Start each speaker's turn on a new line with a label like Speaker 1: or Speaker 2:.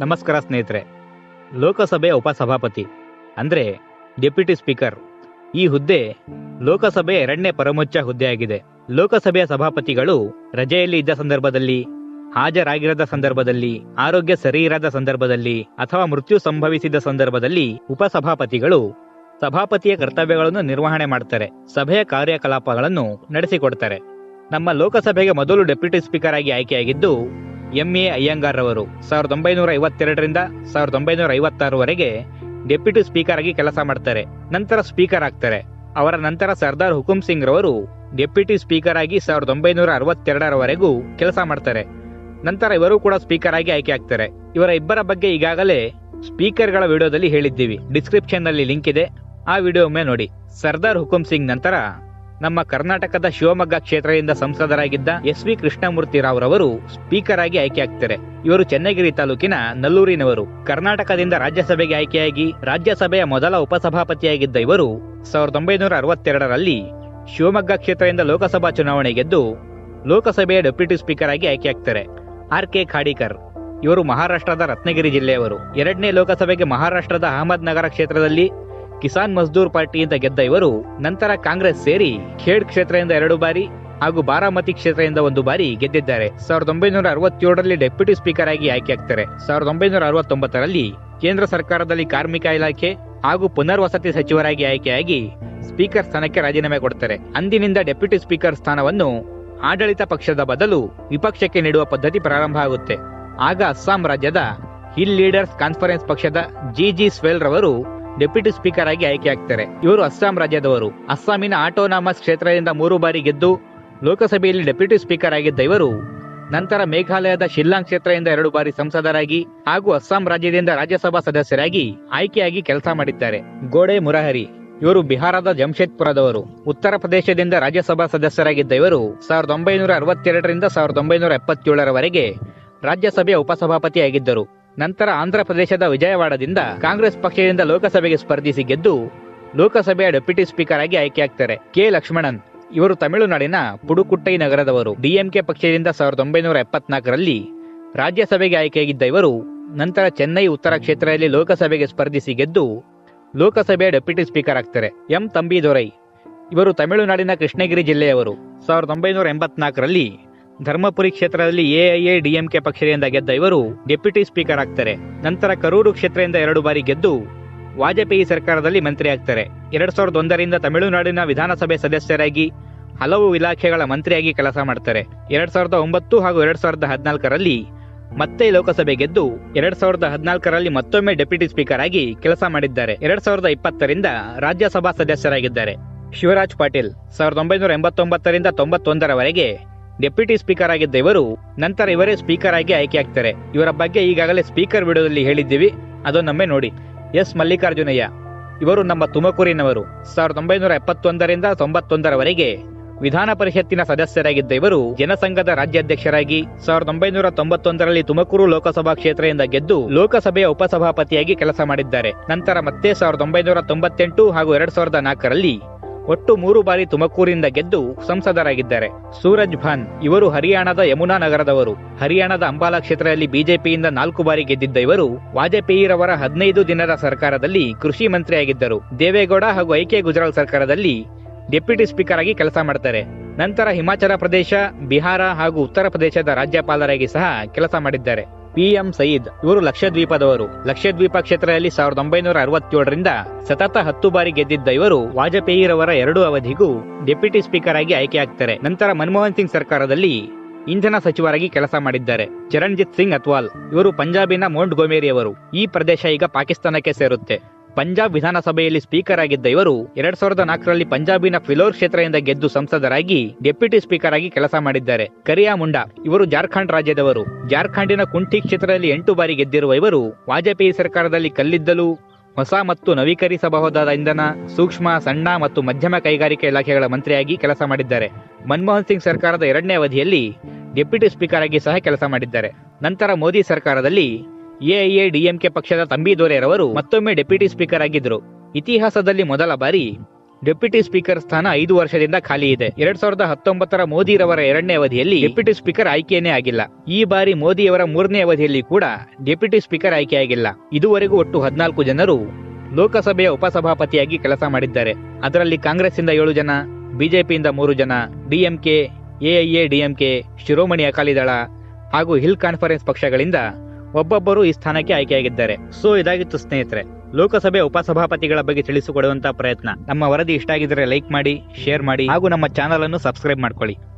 Speaker 1: ನಮಸ್ಕಾರ ಸ್ನೇಹಿತರೆ. ಲೋಕಸಭೆಯ ಉಪಸಭಾಪತಿ, ಅಂದ್ರೆ ಡೆಪ್ಯೂಟಿ ಸ್ಪೀಕರ್. ಈ ಹುದ್ದೆ ಲೋಕಸಭೆಯ ಎರಡನೇ ಪರಮೋಚ್ಚ ಹುದ್ದೆಯಾಗಿದೆ ಲೋಕಸಭೆಯ ಸಭಾಪತಿಗಳು ರಜೆಯಲ್ಲಿ ಇದ್ದ ಸಂದರ್ಭದಲ್ಲಿ, ಹಾಜರಾಗಿರದ ಸಂದರ್ಭದಲ್ಲಿ, ಆರೋಗ್ಯ ಸರಿ ಇರದ ಸಂದರ್ಭದಲ್ಲಿ, ಅಥವಾ ಮೃತ್ಯು ಸಂಭವಿಸಿದ ಸಂದರ್ಭದಲ್ಲಿ ಉಪಸಭಾಪತಿಗಳು ಸಭಾಪತಿಯ ಕರ್ತವ್ಯಗಳನ್ನು ನಿರ್ವಹಣೆ ಮಾಡ್ತಾರೆ, ಸಭೆಯ ಕಾರ್ಯಕಲಾಪಗಳನ್ನು ನಡೆಸಿಕೊಡ್ತಾರೆ. ನಮ್ಮ ಲೋಕಸಭೆಗೆ ಮೊದಲು ಡೆಪ್ಯೂಟಿ ಸ್ಪೀಕರ್ ಆಗಿ ಆಯ್ಕೆಯಾಗಿದ್ದು ಎಂ ಎ ಅಯ್ಯಂಗಾರ್ ಅವರು ಸಾವಿರದ ಒಂಬೈನೂರ ಐವತ್ತೆರಡರಿಂದ ಸಾವಿರದ ಒಂಬೈನೂರ ಐವತ್ತಾರವರೆಗೆ ಡೆಪ್ಯೂಟಿ ಸ್ಪೀಕರ್ ಆಗಿ ಕೆಲಸ ಮಾಡ್ತಾರೆ, ನಂತರ ಸ್ಪೀಕರ್ ಆಗ್ತಾರೆ. ಅವರ ನಂತರ ಸರ್ದಾರ್ ಹುಕುಂ ಸಿಂಗ್ ರವರು ಡೆಪ್ಯೂಟಿ ಸ್ಪೀಕರ್ ಆಗಿ ಸಾವಿರದ ಒಂಬೈನೂರ ಅರವತ್ತೆರಡರವರೆಗೂ ಕೆಲಸ ಮಾಡ್ತಾರೆ. ನಂತರ ಇವರು ಕೂಡ ಸ್ಪೀಕರ್ ಆಗಿ ಆಯ್ಕೆ ಆಗ್ತಾರೆ. ಇವರ ಇಬ್ಬರ ಬಗ್ಗೆ ಈಗಾಗಲೇ ಸ್ಪೀಕರ್ಗಳ ವಿಡಿಯೋದಲ್ಲಿ ಹೇಳಿದ್ದೀವಿ. ಡಿಸ್ಕ್ರಿಪ್ಷನ್ನಲ್ಲಿ ಲಿಂಕ್ ಇದೆ. ಆ ವಿಡಿಯೋ ಒಮ್ಮೆ ನೋಡಿ. ಸರ್ದಾರ್ ಹುಕುಂ ಸಿಂಗ್ ನಂತರ ನಮ್ಮ ಕರ್ನಾಟಕದ ಶಿವಮೊಗ್ಗ ಕ್ಷೇತ್ರದಿಂದ ಸಂಸದರಾಗಿದ್ದ ಎಸ್ ವಿ ಕೃಷ್ಣಮೂರ್ತಿ ರಾವ್ ರವರು ಸ್ಪೀಕರ್ ಆಗಿ ಆಯ್ಕೆ ಆಗ್ತಾರೆ ಇವರು ಚೆನ್ನಗಿರಿ ತಾಲೂಕಿನ ನಲ್ಲೂರಿನವರು. ಕರ್ನಾಟಕದಿಂದ ರಾಜ್ಯಸಭೆಗೆ ಆಯ್ಕೆಯಾಗಿ ರಾಜ್ಯಸಭೆಯ ಮೊದಲ ಉಪಸಭಾಪತಿಯಾಗಿದ್ದ ಇವರು ಸಾವಿರದ ಒಂಬೈನೂರ ಅರವತ್ತೆರಡರಲ್ಲಿ ಶಿವಮೊಗ್ಗ ಕ್ಷೇತ್ರದಿಂದ ಲೋಕಸಭಾ ಚುನಾವಣೆ ಗೆದ್ದು ಲೋಕಸಭೆಯ ಡೆಪ್ಯೂಟಿ ಸ್ಪೀಕರ್ ಆಗಿ ಆಯ್ಕೆಯಾಗ್ತಾರೆ. R K ಖಾಡಿಕರ್. ಇವರು ಮಹಾರಾಷ್ಟ್ರದ ರತ್ನಗಿರಿ ಜಿಲ್ಲೆಯವರು. ಎರಡನೇ ಲೋಕಸಭೆಗೆ ಮಹಾರಾಷ್ಟ್ರದ ಅಹಮದ್ ನಗರ ಕ್ಷೇತ್ರದಲ್ಲಿ ಕಿಸಾನ್ ಮಜ್ದೂರ್ ಪಾರ್ಟಿಯಿಂದ ಗೆದ್ದ ಇವರು, ನಂತರ ಕಾಂಗ್ರೆಸ್ ಸೇರಿ ಖೇಡ್ ಕ್ಷೇತ್ರದಿಂದ ಎರಡು ಬಾರಿ ಹಾಗೂ ಬಾರಾಮತಿ ಕ್ಷೇತ್ರದಿಂದ ಒಂದು ಬಾರಿ ಗೆದ್ದಿದ್ದಾರೆ. ಸಾವಿರದ ಒಂಬೈನೂರ ಅರವತ್ತೇಳರಲ್ಲಿ ಡೆಪ್ಯೂಟಿ ಸ್ಪೀಕರ್ ಆಗಿ ಆಯ್ಕೆ ಆಗ್ತಾರೆ. ಸಾವಿರದ ಒಂಬೈನೂರ ಅರವತ್ತೊಂಬತ್ತರಲ್ಲಿ ಕೇಂದ್ರ ಸರ್ಕಾರದಲ್ಲಿ ಕಾರ್ಮಿಕ ಇಲಾಖೆ ಹಾಗೂ ಪುನರ್ವಸತಿ ಸಚಿವರಾಗಿ ಆಯ್ಕೆಯಾಗಿ ಸ್ಪೀಕರ್ ಸ್ಥಾನಕ್ಕೆ ರಾಜೀನಾಮೆ ಕೊಡ್ತಾರೆ. ಅಂದಿನಿಂದ ಡೆಪ್ಯೂಟಿ ಸ್ಪೀಕರ್ ಸ್ಥಾನವನ್ನು ಆಡಳಿತ ಪಕ್ಷದ ಬದಲು ವಿಪಕ್ಷಕ್ಕೆ ನೀಡುವ ಪದ್ಧತಿ ಪ್ರಾರಂಭ ಆಗುತ್ತೆ. ಆಗ ಅಸ್ಸಾಂ ರಾಜ್ಯದ ಹಿಲ್ ಲೀಡರ್ಸ್ ಕಾನ್ಫರೆನ್ಸ್ ಪಕ್ಷದ ಜಿ ಜಿ ಸ್ವೆಲ್ ರವರು ಡೆಪ್ಯೂಟಿ ಸ್ಪೀಕರ್ ಆಗಿ ಆಯ್ಕೆಯಾಗ್ತಾರೆ ಇವರು ಅಸ್ಸಾಂ ರಾಜ್ಯದವರು. ಅಸ್ಸಾಮಿನ ಆಟೋನಾಮಸ್ ಕ್ಷೇತ್ರದಿಂದ ಮೂರು ಬಾರಿ ಗೆದ್ದು ಲೋಕಸಭೆಯಲ್ಲಿ ಡೆಪ್ಯೂಟಿ ಸ್ಪೀಕರ್ ಆಗಿದ್ದ ಇವರು ನಂತರ ಮೇಘಾಲಯದ ಶಿಲ್ಲಾಂಗ್ ಕ್ಷೇತ್ರದಿಂದ ಎರಡು ಬಾರಿ ಸಂಸದರಾಗಿ ಹಾಗೂ ಅಸ್ಸಾಂ ರಾಜ್ಯದಿಂದ ರಾಜ್ಯಸಭಾ ಸದಸ್ಯರಾಗಿ ಆಯ್ಕೆಯಾಗಿ ಕೆಲಸ ಮಾಡಿದ್ದಾರೆ. ಗೋಡೆ ಮುರಹರಿ ಇವರು ಬಿಹಾರದ ಜಮ್ಶೇದ್ಪುರದವರು ಉತ್ತರ ಪ್ರದೇಶದಿಂದ ರಾಜ್ಯಸಭಾ ಸದಸ್ಯರಾಗಿದ್ದ ಇವರು ಸಾವಿರದ ಒಂಬೈನೂರ ಅರವತ್ತೆರಡರಿಂದ ಸಾವಿರದ ಒಂಬೈನೂರ ಎಪ್ಪತ್ತೇಳರವರೆಗೆ ರಾಜ್ಯಸಭೆಯ ಉಪಸಭಾಪತಿಯಾಗಿದ್ದರು. ನಂತರ ಆಂಧ್ರ ಪ್ರದೇಶದ ವಿಜಯವಾಡದಿಂದ ಕಾಂಗ್ರೆಸ್ ಪಕ್ಷದಿಂದ ಲೋಕಸಭೆಗೆ ಸ್ಪರ್ಧಿಸಿ ಗೆದ್ದು ಲೋಕಸಭೆಯ ಡೆಪ್ಯೂಟಿ ಸ್ಪೀಕರ್ ಆಗಿ ಆಯ್ಕೆಯಾಗ್ತಾರೆ ಕೆ ಲಕ್ಷ್ಮಣನ್. ಇವರು ತಮಿಳುನಾಡಿನ ಪುಡುಕುಟ್ಟೈ ನಗರದವರು. ಡಿಎಂಕೆ ಪಕ್ಷದಿಂದ ಸಾವಿರದ ಒಂಬೈನೂರ ಎಪ್ಪತ್ನಾಲ್ಕರಲ್ಲಿ ರಾಜ್ಯಸಭೆಗೆ ಆಯ್ಕೆಯಾಗಿದ್ದ ಇವರು ನಂತರ ಚೆನ್ನೈ ಉತ್ತರ ಕ್ಷೇತ್ರದಲ್ಲಿ ಲೋಕಸಭೆಗೆ ಸ್ಪರ್ಧಿಸಿ ಗೆದ್ದು ಲೋಕಸಭೆಯ ಡೆಪ್ಯೂಟಿ ಸ್ಪೀಕರ್ ಆಗ್ತಾರೆ. ಎಂ. ತಂಬಿದೊರೈ. ಇವರು ತಮಿಳುನಾಡಿನ ಕೃಷ್ಣಗಿರಿ ಜಿಲ್ಲೆಯವರು. ಸಾವಿರದ ಒಂಬೈನೂರ ಎಂಬತ್ನಾಲ್ಕರಲ್ಲಿ ಧರ್ಮಪುರಿ ಕ್ಷೇತ್ರದಲ್ಲಿ ಎಐಎ ಡಿಎಂಕೆ ಪಕ್ಷದಿಂದ ಗೆದ್ದ ಇವರು ಡೆಪ್ಯೂಟಿ ಸ್ಪೀಕರ್ ಆಗ್ತಾರೆ. ನಂತರ ಕರೂರು ಕ್ಷೇತ್ರದಿಂದ ಎರಡು ಬಾರಿ ಗೆದ್ದು ವಾಜಪೇಯಿ ಸರ್ಕಾರದಲ್ಲಿ ಮಂತ್ರಿ ಆಗ್ತಾರೆ. ಎರಡ್ ಸಾವಿರದ ಒಂದರಿಂದ ತಮಿಳುನಾಡಿನ ವಿಧಾನಸಭೆ ಸದಸ್ಯರಾಗಿ ಹಲವು ಇಲಾಖೆಗಳ ಮಂತ್ರಿಯಾಗಿ ಕೆಲಸ ಮಾಡ್ತಾರೆ. ಎರಡ್ ಸಾವಿರದ ಒಂಬತ್ತು ಹಾಗೂ ಎರಡ್ ಸಾವಿರದ ಹದಿನಾಲ್ಕರಲ್ಲಿ ಮತ್ತೆ ಲೋಕಸಭೆ ಗೆದ್ದು ಎರಡ್ ಸಾವಿರದ ಹದಿನಾಲ್ಕರಲ್ಲಿ ಮತ್ತೊಮ್ಮೆ ಡೆಪ್ಯೂಟಿ ಸ್ಪೀಕರ್ ಆಗಿ ಕೆಲಸ ಮಾಡಿದ್ದಾರೆ. ಎರಡ್ ಸಾವಿರದ ಇಪ್ಪತ್ತರಿಂದ ರಾಜ್ಯಸಭಾ ಸದಸ್ಯರಾಗಿದ್ದಾರೆ. ಶಿವರಾಜ್ ಪಾಟೀಲ್, ಸಾವಿರದ ಒಂಬೈನೂರ ಎಂಬತ್ತೊಂಬತ್ತರಿಂದ ತೊಂಬತ್ತೊಂದರವರೆಗೆ ಡೆಪ್ಯೂಟಿ ಸ್ಪೀಕರ್ ಆಗಿದ್ದ ಇವರು ನಂತರ ಇವರೇ ಸ್ಪೀಕರ್ ಆಗಿ ಆಯ್ಕೆಯಾಗ್ತಾರೆ ಇವರ ಬಗ್ಗೆ ಈಗಾಗಲೇ ಸ್ಪೀಕರ್ ವಿಡಿಯೋದಲ್ಲಿ ಹೇಳಿದ್ದೀವಿ. ಅದನ್ನೊಮ್ಮೆ ನೋಡಿ. ಎಸ್ ಮಲ್ಲಿಕಾರ್ಜುನಯ್ಯ, ಇವರು ನಮ್ಮ ತುಮಕೂರಿನವರು. ಸಾವಿರದ ಒಂಬೈನೂರ ಎಪ್ಪತ್ತೊಂದರಿಂದ ತೊಂಬತ್ತೊಂದರವರೆಗೆ ವಿಧಾನ ಪರಿಷತ್ತಿನ ಸದಸ್ಯರಾಗಿದ್ದ ಇವರು ಜನಸಂಘದ ರಾಜ್ಯಾಧ್ಯಕ್ಷರಾಗಿ ಸಾವಿರದ ಒಂಬೈನೂರ ತೊಂಬತ್ತೊಂದರಲ್ಲಿ ತುಮಕೂರು ಲೋಕಸಭಾ ಕ್ಷೇತ್ರದಿಂದ ಗೆದ್ದು ಲೋಕಸಭೆಯ ಉಪಸಭಾಪತಿಯಾಗಿ ಕೆಲಸ ಮಾಡಿದ್ದಾರೆ. ನಂತರ ಮತ್ತೆ ಸಾವಿರದ ಒಂಬೈನೂರ ತೊಂಬತ್ತೆಂಟು ಹಾಗೂ ಎರಡ್ ಸಾವಿರದ ನಾಲ್ಕರಲ್ಲಿ ಒಟ್ಟು ಮೂರು ಬಾರಿ ತುಮಕೂರಿಂದ ಗೆದ್ದು ಸಂಸದರಾಗಿದ್ದಾರೆ. ಸೂರಜ್ ಭಾನ್, ಇವರು ಹರಿಯಾಣದ ಯಮುನಾ ನಗರದವರು. ಹರಿಯಾಣದ ಅಂಬಾಲಾ ಕ್ಷೇತ್ರದಲ್ಲಿ ಬಿಜೆಪಿಯಿಂದ ನಾಲ್ಕು ಬಾರಿ ಗೆದ್ದಿದ್ದ ಇವರು ವಾಜಪೇಯಿರವರ ಹದಿನೈದು ದಿನದ ಸರ್ಕಾರದಲ್ಲಿ ಕೃಷಿ ಮಂತ್ರಿಯಾಗಿದ್ದರು. ದೇವೇಗೌಡ ಹಾಗೂ ಐಕೆ ಗುಜರಾಲ್ ಸರ್ಕಾರದಲ್ಲಿ ಡೆಪ್ಯೂಟಿ ಸ್ಪೀಕರ್ ಆಗಿ ಕೆಲಸ ಮಾಡ್ತಾರೆ. ನಂತರ ಹಿಮಾಚಲ ಪ್ರದೇಶ, ಬಿಹಾರ ಹಾಗೂ ಉತ್ತರ ಪ್ರದೇಶದ ರಾಜ್ಯಪಾಲರಾಗಿ ಸಹ ಕೆಲಸ ಮಾಡಿದ್ದಾರೆ. ಪಿಎಂ ಸಯೀದ್ ಇವರು ಲಕ್ಷದ್ವೀಪದವರು. ಲಕ್ಷದ್ವೀಪ ಕ್ಷೇತ್ರದಲ್ಲಿ ಸಾವಿರದ ಒಂಬೈನೂರ ಅರವತ್ತೇಳರಿಂದ ಸತತ ಹತ್ತು ಬಾರಿ ಗೆದ್ದಿದ್ದ ಇವರು ವಾಜಪೇಯಿರವರ ಎರಡು ಅವಧಿಗೂ ಡೆಪ್ಯೂಟಿ ಸ್ಪೀಕರ್ ಆಗಿ ಆಯ್ಕೆಯಾಗ್ತಾರೆ. ನಂತರ ಮನಮೋಹನ್ ಸಿಂಗ್ ಸರ್ಕಾರದಲ್ಲಿ ಇಂಧನ ಸಚಿವರಾಗಿ ಕೆಲಸ ಮಾಡಿದ್ದಾರೆ. ಚರಣ್ಜಿತ್ ಸಿಂಗ್ ಅತ್ವಾಲ್ ಇವರು ಪಂಜಾಬಿನ ಮೌಂಟ್ ಗೋಮೇರಿಯವರು ಈ ಪ್ರದೇಶ ಈಗ ಪಾಕಿಸ್ತಾನಕ್ಕೆ ಸೇರುತ್ತೆ. ಪಂಜಾಬ್ ವಿಧಾನಸಭೆಯಲ್ಲಿ ಸ್ಪೀಕರ್ ಆಗಿದ್ದ ಇವರು ಎರಡ್ ಸಾವಿರದ ನಾಲ್ಕರಲ್ಲಿ ಪಂಜಾಬಿನ ಫಿಲೋರ್ ಕ್ಷೇತ್ರದಿಂದ ಗೆದ್ದು ಸಂಸದರಾಗಿ, ಡೆಪ್ಯೂಟಿ ಸ್ಪೀಕರ್ ಆಗಿ ಕೆಲಸ ಮಾಡಿದ್ದಾರೆ. ಕರಿಯಾ ಮುಂಡಾ, ಇವರು ಜಾರ್ಖಂಡ್ ರಾಜ್ಯದವರು. ಜಾರ್ಖಂಡಿನ ಕುಂಠಿ ಕ್ಷೇತ್ರದಲ್ಲಿ ಎಂಟು ಬಾರಿ ಗೆದ್ದಿರುವ ಇವರು ವಾಜಪೇಯಿ ಸರ್ಕಾರದಲ್ಲಿ ಕಲ್ಲಿದ್ದಲು, ಹೊಸ ಮತ್ತು ನವೀಕರಿಸಬಹುದಾದ ಇಂಧನ, ಸೂಕ್ಷ್ಮ, ಸಣ್ಣ ಮತ್ತು ಮಧ್ಯಮ ಕೈಗಾರಿಕೆ ಇಲಾಖೆಗಳ ಮಂತ್ರಿಯಾಗಿ ಕೆಲಸ ಮಾಡಿದ್ದಾರೆ. ಮನಮೋಹನ್ ಸಿಂಗ್ ಸರ್ಕಾರದ ಎರಡನೇ ಅವಧಿಯಲ್ಲಿ ಡೆಪ್ಯೂಟಿ ಸ್ಪೀಕರ್ ಆಗಿ ಸಹ ಕೆಲಸ ಮಾಡಿದ್ದಾರೆ. ನಂತರ ಮೋದಿ ಸರ್ಕಾರದಲ್ಲಿ ಎಐಎ ಡಿಎಂಕೆ ಪಕ್ಷದ ತಂಬಿ ದೊರೆಯರವರು ಮತ್ತೊಮ್ಮೆ ಡೆಪ್ಯೂಟಿ ಸ್ಪೀಕರ್ ಆಗಿದ್ದರು. ಇತಿಹಾಸದಲ್ಲಿ ಮೊದಲ ಬಾರಿ ಡೆಪ್ಯೂಟಿ ಸ್ಪೀಕರ್ ಸ್ಥಾನ ಐದು ವರ್ಷದಿಂದ ಖಾಲಿ ಇದೆ. ಎರಡ್ ಸಾವಿರದ ಹತ್ತೊಂಬತ್ತರ ಮೋದಿರವರ ಎರಡನೇ ಅವಧಿಯಲ್ಲಿ ಡೆಪ್ಯೂಟಿ ಸ್ಪೀಕರ್ ಆಯ್ಕೆಯೇ ಆಗಿಲ್ಲ. ಈ ಬಾರಿ ಮೋದಿಯವರ ಮೂರನೇ ಅವಧಿಯಲ್ಲಿ ಕೂಡ ಡೆಪ್ಯೂಟಿ ಸ್ಪೀಕರ್ ಆಯ್ಕೆಯಾಗಿಲ್ಲ. ಇದುವರೆಗೂ ಒಟ್ಟು ಹದಿನಾಲ್ಕು ಜನರು ಲೋಕಸಭೆಯ ಉಪಸಭಾಪತಿಯಾಗಿ ಕೆಲಸ ಮಾಡಿದ್ದಾರೆ. ಅದರಲ್ಲಿ ಕಾಂಗ್ರೆಸ್ಸಿಂದ ಏಳು ಜನ, ಬಿಜೆಪಿಯಿಂದ ಮೂರು ಜನ DMK AIADMK Shiromani Akali Dal ಹಾಗೂ ಹಿಲ್ ಕಾನ್ಫರೆನ್ಸ್ ಪಕ್ಷಗಳಿಂದ ಒಬ್ಬೊಬ್ಬರು ಈ ಸ್ಥಾನಕ್ಕೆ ಆಯ್ಕೆಯಾಗಿದ್ದಾರೆ. ಸೊ, ಇದಾಗಿತ್ತು ಸ್ನೇಹಿತರೆ. ಲೋಕಸಭೆ ಉಪಸಭಾಪತಿಗಳ ಬಗ್ಗೆ ತಿಳಿಸಿಕೊಡುವಂತಹ ಪ್ರಯತ್ನ. ನಮ್ಮ ವರದಿ ಇಷ್ಟ ಆಗಿದ್ರೆ ಲೈಕ್ ಮಾಡಿ, ಶೇರ್ ಮಾಡಿ ಹಾಗೂ ನಮ್ಮ ಚಾನಲ್ ಅನ್ನು ಸಬ್ಸ್ಕ್ರೈಬ್ ಮಾಡ್ಕೊಳ್ಳಿ.